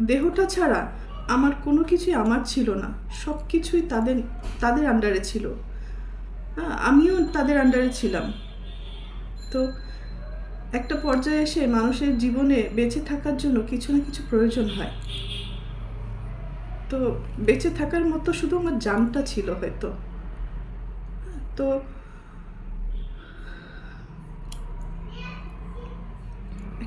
দেহটা ছাড়া আমার কোনো কিছুই আমার ছিল না। সব কিছুই তাদের তাদের আন্ডারে ছিল। হ্যাঁ আমিও তাদের আন্ডারে ছিলাম। তো একটা পর্যায়ে এসে মানুষের জীবনে বেঁচে থাকার জন্য কিছু না কিছু প্রয়োজন হয়। তো বেঁচে থাকার মতো শুধু আমার জানটা ছিল হয়তো। তো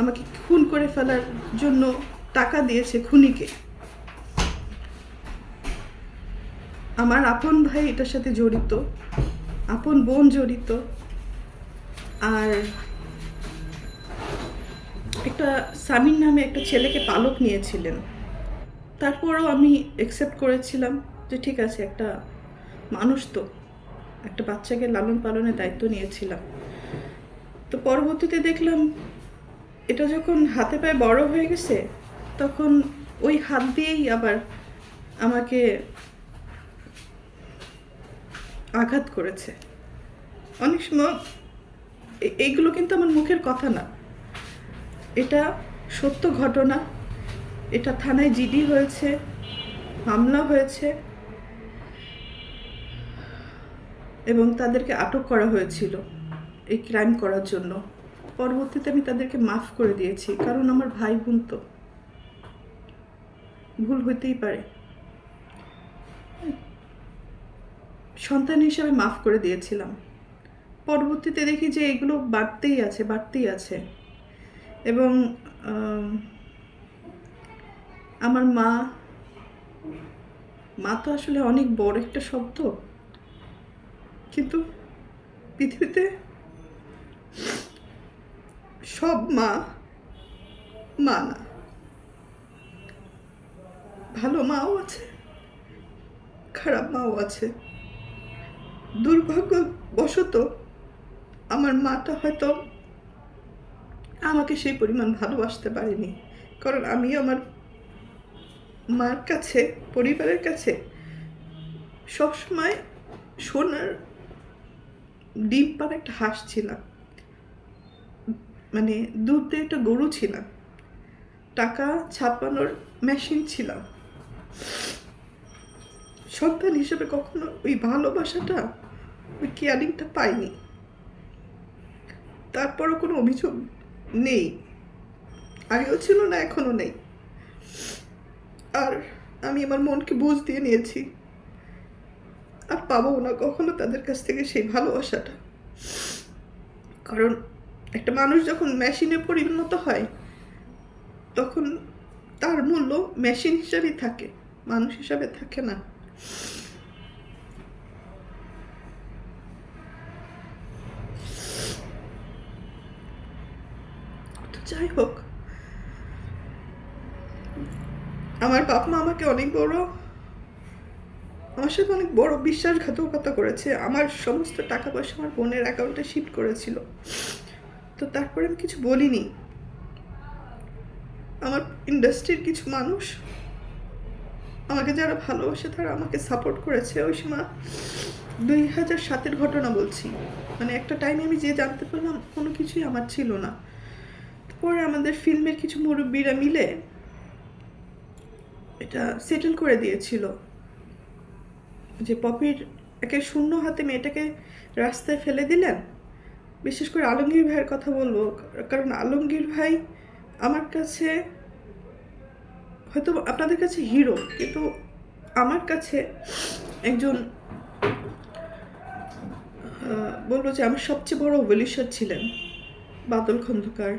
আমাকে খুন করে ফেলার জন্য টাকা দিয়েছে খুনিকে। আমার আপন ভাই এটার সাথে জড়িত, আপন বোন জড়িত, আর একটা সামিন নামে একটা ছেলেকে পালক নিয়েছিলেন। তারপরও আমি একসেপ্ট করেছিলাম যে ঠিক আছে, একটা মানুষ তো, একটা বাচ্চাকে লালন পালনের দায়িত্ব নিয়েছিলাম। তো পরবর্তীতে দেখলাম এটা যখন হাতে পায়ে বড় হয়ে গেছে, তখন ওই হাত দিয়েই আবার আমাকে আঘাত করেছে। অনেক সময় এইগুলো কিন্তু আমার মুখের কথা না। এটা সত্য ঘটনা। এটা থানায় জিডি হয়েছে, মামলা হয়েছে, এবং তাদেরকে আটক করা হয়েছিল এই ক্রাইম করার জন্য। পরবর্তীতে আমি তাদেরকে মাফ করে দিয়েছি, কারণ আমার ভাই বোন তো। ভুল হইতেই পারে। সন্তান হিসেবে মাফ করে দিয়েছিলাম। পরবর্তীতে দেখি যে এগুলো বাড়তেই আছে বাড়তেই আছে। এবং আমার মা মা তো আসলে অনেক বড় একটা শব্দ। কিন্তু পৃথিবীতে সব মা মা না ভালো মাও আছে, খারাপ মাও আছে। দুর্ভাগ্যবশত আমার মাটা হয়তো আমাকে সেই পরিমাণ ভালোবাসতে পারেনি। কারণ আমি আমার মার কাছে, পরিবারের কাছে সবসময় সোনার ডিম পার একটা হাঁস ছিলাম। মানে দুধ একটা গরু ছিলাম। টাকা ছাপানোর মেশিন ছিলাম। সন্তান হিসেবে কখনো ওই ভালোবাসাটা, ওই কেয়ারিংটা পাইনি। তারপরও কোনো অভিযোগ নেই। আগেও ছিল না, এখনও নেই। আর আমি আমার মনকে বুঝ দিয়ে নিয়েছি। আর পাবো না কখনো তাদের কাছ থেকে সেই ভালোবাসাটা। কারণ একটা মানুষ যখন মেশিনে পরিণত হয়, তখন তার মূল্য মেশিন হিসাবেই থাকে, মানুষ হিসাবে থাকে না। যাই হোক, আমার বাপ মা আমাকে অনেক বড়, আমার সাথে অনেক বড় বিশ্বাসঘাতকতা করেছে। আমার সমস্ত টাকা পয়সা আমার বোনের অ্যাকাউন্টে শিফট করেছিল। তো তারপরে আমি কিছু বলিনি। আমার ইন্ডাস্ট্রির কিছু মানুষ আমাকে যারা ভালোবাসে, তারা আমাকে সাপোর্ট করেছে। ওই সময় দুই হাজার সাতের ঘটনা বলছি। মানে একটা টাইমে আমি যে জানতে পারলাম, কোনো কিছুই আমার ছিল না। পরে আমাদের ফিল্মের কিছু মুরব্বীরা মিলে এটা সেটেল করে দিয়েছিল। যে পপির একে শূন্য হাতে মেয়েটাকে রাস্তায় ফেলে দিলেন বিশেষ করে আলমগীর ভাইয়ের কথা বলব, কারণ আলমগীর ভাই আমার কাছে হয়তো আপনাদের কাছে হিরো কিন্তু আমার কাছে একজন বলব যে আমার সবচেয়ে বড় ওয়েলিশার ছিলেন, বাদল খন্দকার।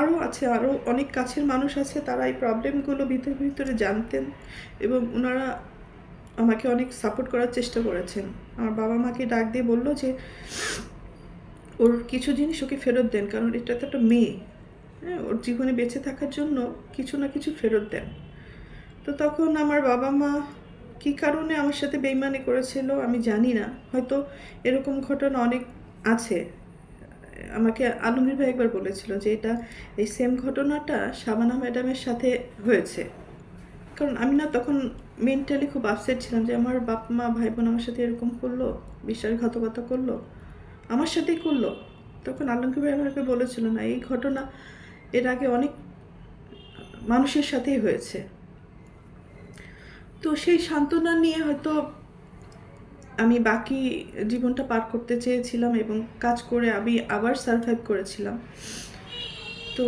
আরও আছে, আরও অনেক কাছের মানুষ আছে, তারা এই প্রবলেমগুলো ভিতরে ভিতরে জানতেন এবং ওনারা আমাকে অনেক সাপোর্ট করার চেষ্টা করেছেন। আমার বাবা মাকে ডাক দিয়ে বলল যে ওর কিছু জিনিস ওকে ফেরত দেন, কারণ এটা তো একটা মেয়ে। হ্যাঁ ওর জীবনে বেঁচে থাকার জন্য কিছু না কিছু ফেরত দেন। তো তখন আমার বাবা মা কী কারণে আমার সাথে বেইমানি করেছিল আমি জানি না। হয়তো এরকম ঘটনা অনেক আছে। আমাকে আলমগীর ভাই একবার বলেছিল যে এটা, এই সেম ঘটনাটা শাবানা ম্যাডামের সাথে হয়েছে। কারণ আমি না তখন মেন্টালি খুব আপসেট ছিলাম যে আমার বাপ মা, ভাই বোন আমার সাথে এরকম করল, বিশ্বাসঘাতকতা করল। আমার সাথেই করল। তখন আলমগীর ভাই আমাকে বলেছিল, না, এই ঘটনা এর আগে অনেক মানুষের সাথেই হয়েছে। তো সেই সান্ত্বনা নিয়ে হয়তো আমি বাকি জীবনটা পার করতে চেয়েছিলাম এবং কাজ করে আমি আবার সার্ভাইভ করেছিলাম। তো